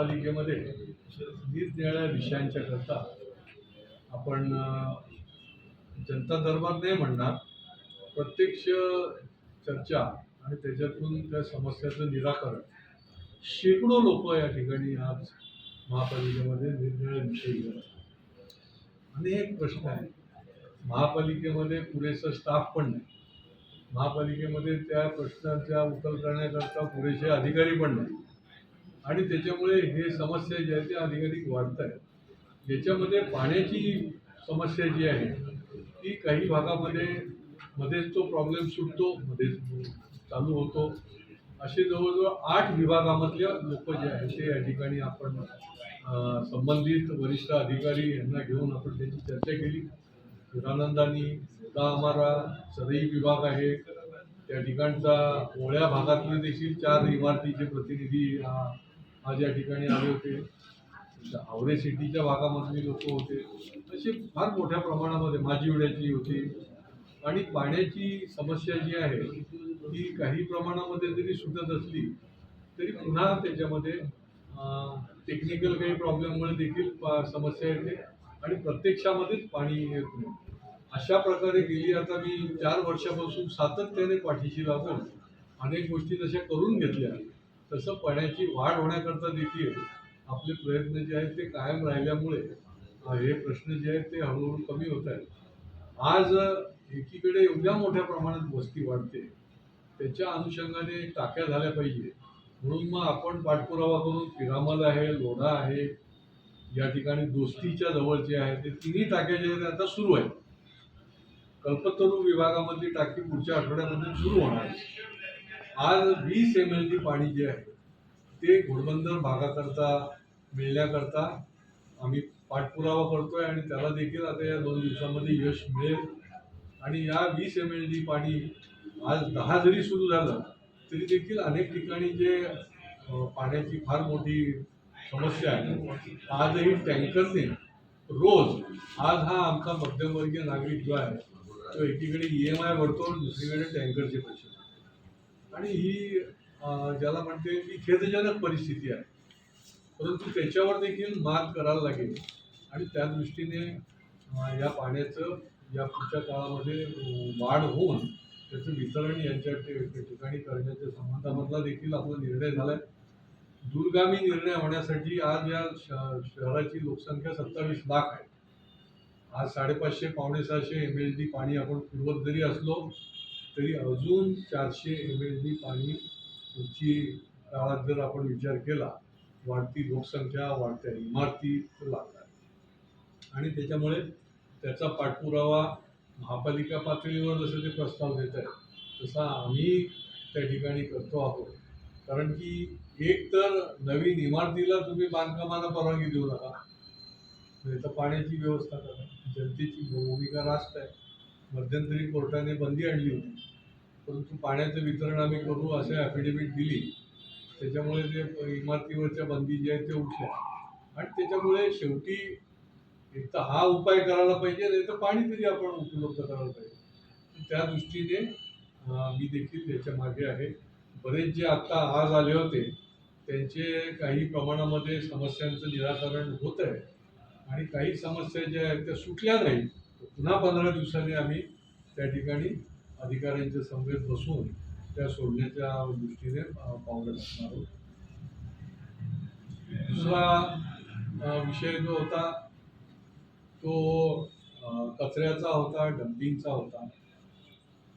महापालिकेमध्ये निरनिराळ्या विषयांच्या करता आपण जनता दरबार नाही म्हणणार प्रत्यक्ष चर्चा आणि त्याच्यातून त्या समस्याचं निराकरण. शेकडो लोक या ठिकाणी आज महापालिकेमध्ये निरनिराळ्या विषय घेत अनेक प्रश्न आहे महापालिकेमध्ये पुरेसा स्टाफ पण नाही. महापालिकेमध्ये त्या प्रश्नांच्या उकल करण्याकरता पुरेसे अधिकारी पण नाही. आणि त्याच्यामुळे हे समस्या ज्या आहे त्या अधिकाधिक वाढत आहेत याच्यामध्ये पाण्याची समस्या जी आहे ती काही भागामध्ये मध्येच तो प्रॉब्लेम सुटतो मध्येच चालू होतो. असे जवळजवळ आठ विभागामधले लोक जे आहेत ते या ठिकाणी आपण संबंधित वरिष्ठ अधिकारी यांना घेऊन आपण त्याची चर्चा केली. हिरानंदानी मुद्दा आम्हाला सदई विभाग आहे. त्या ठिकाणचा ओळ्या भागातले देखील चार इमारतीचे प्रतिनिधी आज या ठिकाणी आले होते. आवरे सिटीच्या भागामधली लोक होते. असे फार मोठ्या प्रमाणामध्ये माझी उड्याची होती. आणि पाण्याची समस्या जी आहे ती काही प्रमाणामध्ये जरी सुटत असली तरी पुन्हा त्याच्यामध्ये टेक्निकल काही प्रॉब्लेममुळे देखील समस्या येते आणि प्रत्यक्षामध्येच पाणी येत नाही. अशा प्रकारे गेली आता मी चार वर्षापासून सातत्याने पाठीशी लागून अनेक गोष्टी तशा करून घेतल्या. तसं पाण्याची वाढ होण्याकरता देखील आपले प्रयत्न जे आहेत ते कायम राहिल्यामुळे हे प्रश्न जे आहेत ते हळूहळू कमी होत आहेत. आज एकीकडे एवढ्या मोठ्या प्रमाणात वस्ती वाढते त्याच्या अनुषंगाने टाक्या झाल्या पाहिजे. म्हणून मग आपण पाठपुरावा करून पिरामल आहे लोढा आहे या ठिकाणी दोस्तीच्या जवळचे आहे ते तिन्ही टाक्या जे आहेत आता सुरू आहेत. कल्पतरू विभागामधली टाकी पुढच्या आठवड्यामध्ये सुरू होणार आहे. आज वीस एम एल डी पाणी जे आहे ते घोडबंदर भागाकरता मिळण्याकरता आम्ही पाठपुरावा करतोय आणि त्याला देखील आता या दोन दिवसामध्ये यश मिळेल. आणि या वीस एम एल डी पाणी आज दहा जरी सुरू झालं तरी देखील अनेक ठिकाणी जे पाण्याची फार मोठी समस्या आहे आजही टँकरने रोज आज हा आमचा मध्यमवर्गीय नागरिक जो आहे तो एकीकडे ई एम आय भरतो दुसरीकडे टँकरचे पैसे आणि ही ज्याला म्हणते ती खेदजनक परिस्थिती आहे. परंतु त्याच्यावर देखील मात करायला लागेल. आणि त्या दृष्टीने या पाण्याचं या पुढच्या काळामध्ये वाढ होऊन त्याचं वितरण यांच्या ठिकाणी करण्याच्या संबंधामधला देखील आपला निर्णय झाला आहे दूरगामी निर्णय होण्यासाठी आज या श- शहराची लोकसंख्या सत्तावीस लाख आहे. आज साडेपाचशे पावणे सहाशे एम एल डी पाणी आपण पुरवत जरी असलो तरी अजून चारशे एम एल डी पाणी पुढची काळात जर आपण विचार केला वाढती लोकसंख्या वाढत्या इमारती लागतात आणि त्याच्यामुळे त्याचा पाठपुरावा महापालिका पातळीवर जसं ते प्रस्ताव देत आहेत तसा आम्ही त्या ठिकाणी करतो आहोत. कारण की एक तर नवीन इमारतीला तुम्ही बांधकामाला परवानगी देऊ नका. नाही तर पाण्याची व्यवस्था करा जनतेची भूमिका रास्त आहे. मध्यंतरी कोर्टाने बंदी आणली होती. परंतु पाण्याचं वितरण आम्ही करू असे ॲफिडेव्हिट दिली. त्याच्यामुळे ते इमारतीवरच्या बंदी ज्या आहेत ते उठल्या. आणि त्याच्यामुळे शेवटी एक तर हा उपाय करायला पाहिजे नाही तर पाणी तरी आपण उपलब्ध करायला पाहिजे. त्या दृष्टीने मी देखील त्याच्यामागे आहे. बरेच जे आत्ता आज आले होते त्यांचे काही प्रमाणामध्ये समस्यांचं निराकरण होत आहे आणि काही समस्या ज्या आहेत त्या सुटल्या नाही पुन्हा पंधरा दिवसांनी आम्ही त्या ठिकाणी अधिकाऱ्यांच्या समवेत बसून त्या सोडण्याच्या दृष्टीने पावलं टाकणार आहोत. दुसरा विषय जो होता तो कचऱ्याचा होता डम्पिंगचा होता.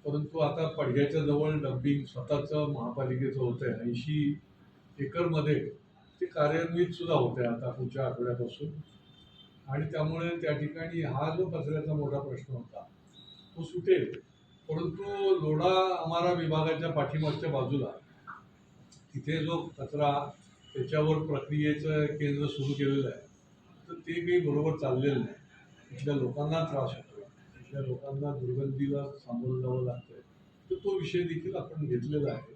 परंतु आता पडघ्याच्या जवळ डम्पिंग स्वतःचं महापालिकेचं होतं आहे ऐंशी एकरमध्ये ते कार्यान्वित सुद्धा होते आता पुढच्या आठवड्यापासून. आणि त्यामुळे त्या ठिकाणी हा जो कचऱ्याचा मोठा प्रश्न होता तो सुटेल. परंतु लोढा आम्हाला विभागाच्या पाठीमागच्या बाजूला. तिथे जो कचरा त्याच्यावर प्रक्रियेचं केंद्र सुरू केलेलं आहे तर ते काही बरोबर चाललेलं नाही. इथल्या लोकांना त्रास होतो इथल्या लोकांना दुर्गंधीला सामोरं जावं लागतं तर तो विषय देखील आपण घेतलेला आहे.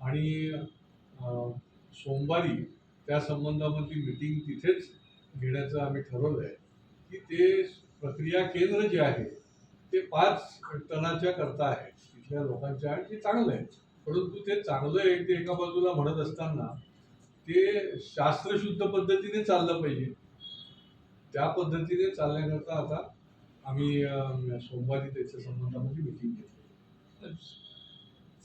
आणि सोमवारी त्या संबंधामधली मिटिंग तिथेच घेण्याचं आम्ही ठरवलं आहे की ते प्रक्रिया केंद्र जे आहे ते पाच टनाच्या करता आहे तिथल्या लोकांच्या आणि ते चांगलं आहे परंतु ते चांगलं आहे ते एका बाजूला म्हणत असताना ते शास्त्रशुद्ध पद्धतीने चाललं पाहिजे. त्या पद्धतीने चालण्याकरता आता आम्ही सोमवारी त्याच्या संबंधामध्ये मिटिंग घेतली.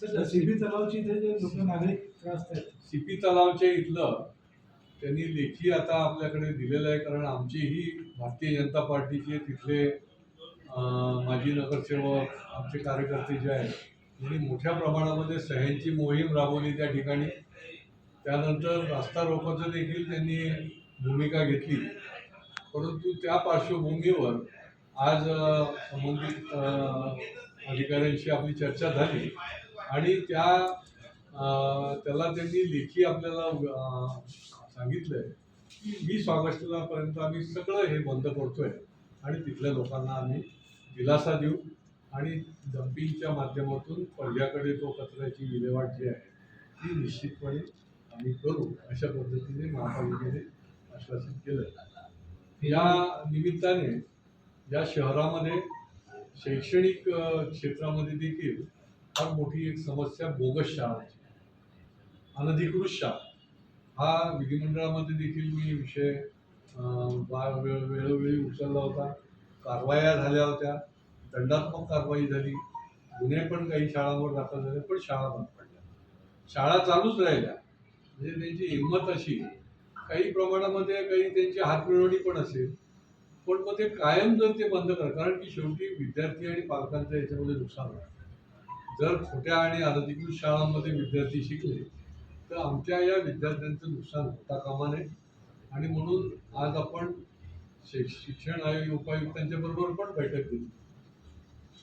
सर सीबी तलावची इथे जे लोक नागरिक त्रास आहेत. सीपी तलावच्या इथलं त्यांनी लेखी आता आपल्याकडे दिलेलं आहे कारण आमचेही भारतीय जनता पार्टीचे तिथले माजी नगरसेवक आमचे कार्यकर्ते जे आहेत त्यांनी मोठ्या प्रमाणामध्ये सह्यांची मोहीम राबवली त्या ठिकाणी. त्यानंतर रास्ता रोकोचं देखील त्यांनी भूमिका घेतली. परंतु त्या पार्श्वभूमीवर आज संबंधित अधिकाऱ्यांशी आपली चर्चा झाली आणि त्या त्याला त्यांनी लेखी आपल्याला सांगितलं आहे की वीस ऑगस्टलापर्यंत आम्ही सगळं हे बंद करतोय आणि तिथल्या लोकांना आम्ही दिलासा देऊ आणि डम्पिंगच्या माध्यमातून पहिल्याकडे तो कचऱ्याची विल्हेवाट जी आहे ती निश्चितपणे आम्ही करू अशा पद्धतीने महापालिकेने आश्वासन केलं या निमित्ताने या शहरामध्ये शैक्षणिक क्षेत्रामध्ये देखील फार मोठी एक समस्या बोगस शाळाची अनधिकृत शाळा. हा विधिमंडळामध्ये देखील मी विषय बा- वेळ वेळोवेळी उचलला होता. कारवाया झाल्या होत्या. दंडात्मक कारवाई झाली. गुन्हे पण काही शाळांवर दाखल झाले पण शाळा बंद पडल्या. शाळा चालूच राहिल्या. म्हणजे त्यांची हिंमत अशी काही प्रमाणामध्ये काही त्यांची हातमिळवणी पण असेल. पण मग ते कायम जर ते बंद करा कारण की शेवटी विद्यार्थी आणि पालकांचं याच्यामध्ये नुकसान होतं. जर खोट्या आणि अनधिकृत शाळांमध्ये विद्यार्थी शिकले तर आमच्या या विद्यार्थ्यांचं नुकसान होता कामा नये. आणि म्हणून आज आपण शिक्षण आयोग उपायुक्तांच्या बरोबर पण बैठक घेतली.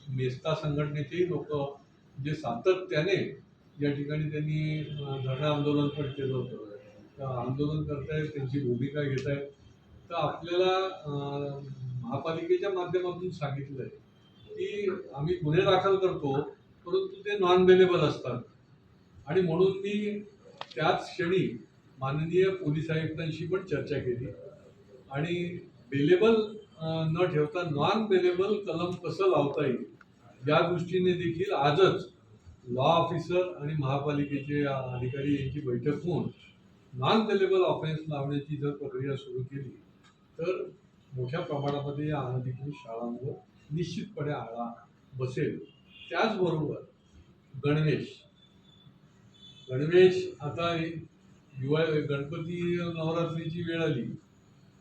मेस्ता संघटनेचेही लोक जे सातत्याने या ठिकाणी त्यांनी धरणं आंदोलन पण केलं होतं. तर आंदोलन करतायत त्यांची भूमिका घेत आहेत तर आपल्याला महापालिकेच्या माध्यमातून सांगितलंय की आम्ही गुन्हे दाखल करतो परंतु ते नॉन बेलेबल असतात. आणि म्हणून मी त्याच क्षणी माननीय पोलीस आयुक्तांशी पण चर्चा केली. आणि बेलेबल न ठेवता नॉन बेलेबल कलम कसं लावता येईल? या दृष्टीने देखील आजच लॉ ऑफिसर आणि महापालिकेचे अधिकारी यांची बैठक होऊन नॉन बेलेबल ऑफेन्स लावण्याची जर प्रक्रिया सुरू केली तर मोठ्या प्रमाणामध्ये या अनधिकृत शाळांवर निश्चितपणे आळा बसेल. त्याचबरोबर गणवेश. गणवेश आता युवा गणपती नवरात्रीची वेळ आली.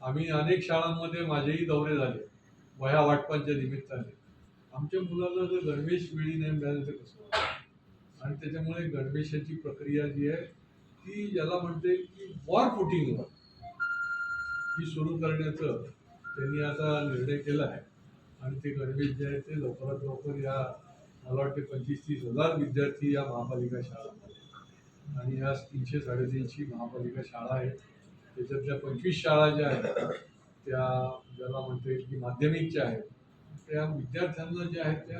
आम्ही अनेक शाळांमध्ये माझेही दौरे झाले. वह्या वाटपांच्या निमित्ताने. आमच्या मुलाला जर गणवेश वेळी नाही मिळालं तर कसं? आणि त्याच्यामुळे गणवेशाची प्रक्रिया जी आहे ती ज्याला म्हणते की वॉर. फुटिंगवर ही सुरू करण्याचं त्यांनी आता निर्णय केला आहे. आणि ते गणवेश जे आहे ते लवकरात लवकर या मला वाटते पंचवीस तीस हजार विद्यार्थी या महापालिका शाळांमध्ये. आणि या तीनशे साडेतीनशे महापालिका शाळा आहेत. त्याच्यातल्या पंचवीस शाळा ज्या आहेत त्या ज्याला म्हणता येईल की माध्यमिकच्या आहेत त्या विद्यार्थ्यांना ज्या आहेत त्या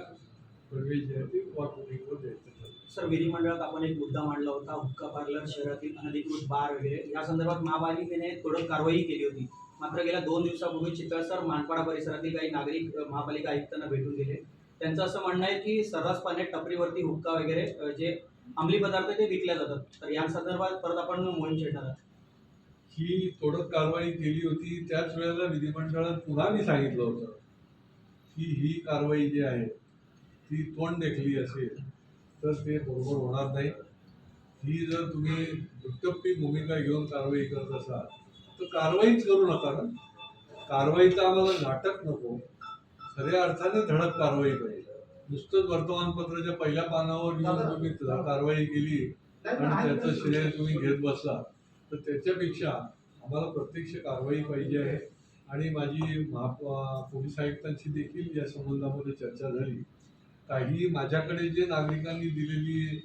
प्रवेश जे आहे ते वाहतुकीवर द्यायचं सर विधिमंडळात आपण एक मुद्दा मांडला होता हुक्का पार्लर शहरातील अनधिकृत बार वगैरे. या संदर्भात महापालिकेने थोडं कारवाई केली होती. मात्र गेल्या दोन दिवसापूर्वी चितळसर मानपाडा परिसरातील काही नागरिक महापालिका आयुक्तांना भेटून गेले. त्यांचं असं म्हणणं आहे की सर्रासपणे टपरीवरती हुक्का वगैरे जे अंमली पदार्थ ते विकले जातात. तर या संदर्भात परत आपण मोहीम छेडणार आहोत. ही तोडक कारवाई केली होती त्याच वेळेला विधिमंडळात पुन्हा मी सांगितलं होतं की ही कारवाई जी आहे ती तोंड देखली असेल तर ते बरोबर होणार नाही. ही जर तुम्ही दुटप्पी भूमिका घेऊन कारवाई करत असाल तर कारवाईच करू नका ना. कारवाईचं आम्हाला नाटक नको. खऱ्या अर्थाने धडक कारवाई पाहिजे. नुसतंच वर्तमानपत्राच्या पहिल्या पानावर तुम्ही कारवाई केली आणि त्याचं श्रेय तुम्ही घेत बसला तर त्याच्यापेक्षा आम्हाला प्रत्यक्ष कारवाई पाहिजे आहे. आणि माझी महा पोलीस आयुक्तांशी देखील या संबंधामध्ये चर्चा झाली. काही माझ्याकडे जे नागरिकांनी दिलेली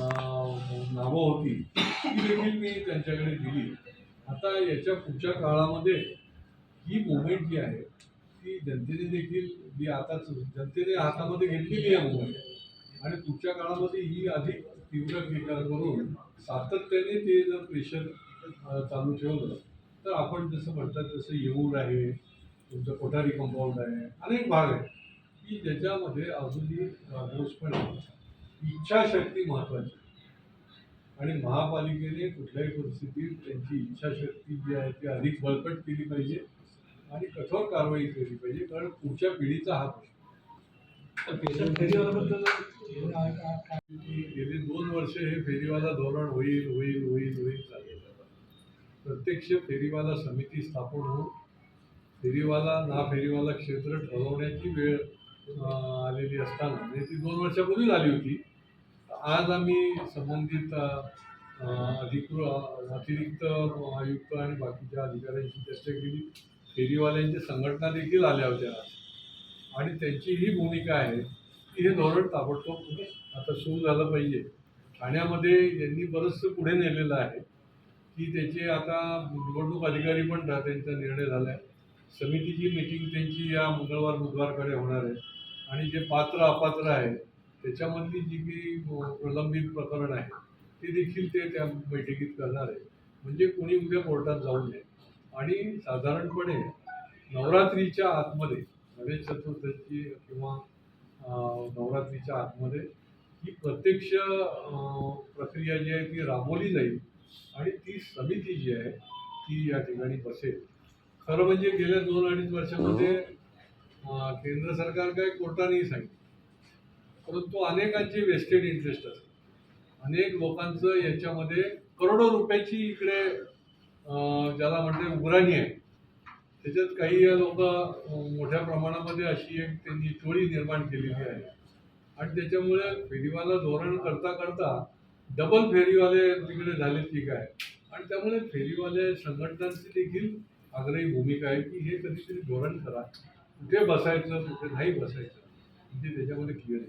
नावं होती ती देखील मी त्यांच्याकडे दिली. आता याच्या पुढच्या काळामध्ये ही मुवमेंट जी आहे ती जनतेने देखील जी आता जनतेने हातामध्ये घेतलेली आहे मुवमेंट आणि पुढच्या काळामध्ये ही अधिक तीव्र विचार करून सातत्याने ते जर प्रेशर चालू ठेवलं तर आपण जसं म्हणतात तसं येऊर आहे तुमचं कोठारी कंपाऊंड आहे अनेक भाग आहे की ज्याच्यामध्ये अजूनही पण इच्छाशक्ती महत्त्वाची आणि महापालिकेने कुठल्याही परिस्थितीत त्यांची इच्छाशक्ती जी आहे ती अधिक बळकट केली पाहिजे आणि कठोर कारवाई केली पाहिजे कारण पुढच्या पिढीचा हा प्रश्न गेली दोन वर्ष हे फेरीवाला धोरण होईल होईल होईल होईल चालेल प्रत्यक्ष फेरीवाला समिती स्थापन होऊन फेरीवाला ना फेरीवाला क्षेत्र ठरवण्याची वेळ आलेली असताना म्हणजे ती दोन वर्षापूर्वी आली होती. आज आम्ही संबंधित अधिकृत अतिरिक्त आयुक्त आणि बाकीच्या अधिकाऱ्यांशी चर्चा केली. फेरीवाल्यांच्या संघटना देखील आल्या होत्या. आणि त्यांची ही भूमिका आहे की हे धोरण ताबडतोब आता सुरू झालं पाहिजे. ठाण्यामध्ये यांनी बरंचसं पुढे नेलेलं आहे की त्याचे आता निवडणूक अधिकारी पण त्यांचा निर्णय झाला आहे समितीची मिटिंग त्यांची या मंगळवार बुधवारकडे होणार आहे. आणि जे पात्र अपात्र आहे त्याच्यामधली जी काही प्रलंबित प्रकरण आहे ते देखील ते त्या बैठकीत करणार आहे. म्हणजे कोणी उद्या कोर्टात जाऊ नये. आणि साधारणपणे नवरात्रीच्या आतमध्ये गणेश चतुर्थीची किंवा नवरात्रीच्या आतमध्ये ही प्रत्यक्ष प्रक्रिया जी आहे ती राबवली जाईल आणि ती समिती जी आहे ती या ठिकाणी बसेल. खरं म्हणजे गेल्या दोन अडीच वर्षामध्ये केंद्र सरकार काय कोर्टानेही सांगितलं. परंतु अनेकांचे वेस्टेड इंटरेस्ट असतात. अनेक लोकांचं याच्यामध्ये करोडो रुपयाची इकडे ज्याला म्हणते उघराणी आहे. त्याच्यात काही लोक मोठ्या प्रमाणामध्ये अशी एक त्यांनी टोळी निर्माण केलेली आहे. आणि त्याच्यामुळे फेरीवाला धोरण करता करता डबल फेरीवाले तिकडे झाले की काय आणि त्यामुळे फेरीवाले संघटनांची देखील आग्रही भूमिका आहे की हे कधीतरी धोरण करा. कुठे बसायचं कुठे नाही बसायचं म्हणजे त्याच्यामध्ये क्लिअर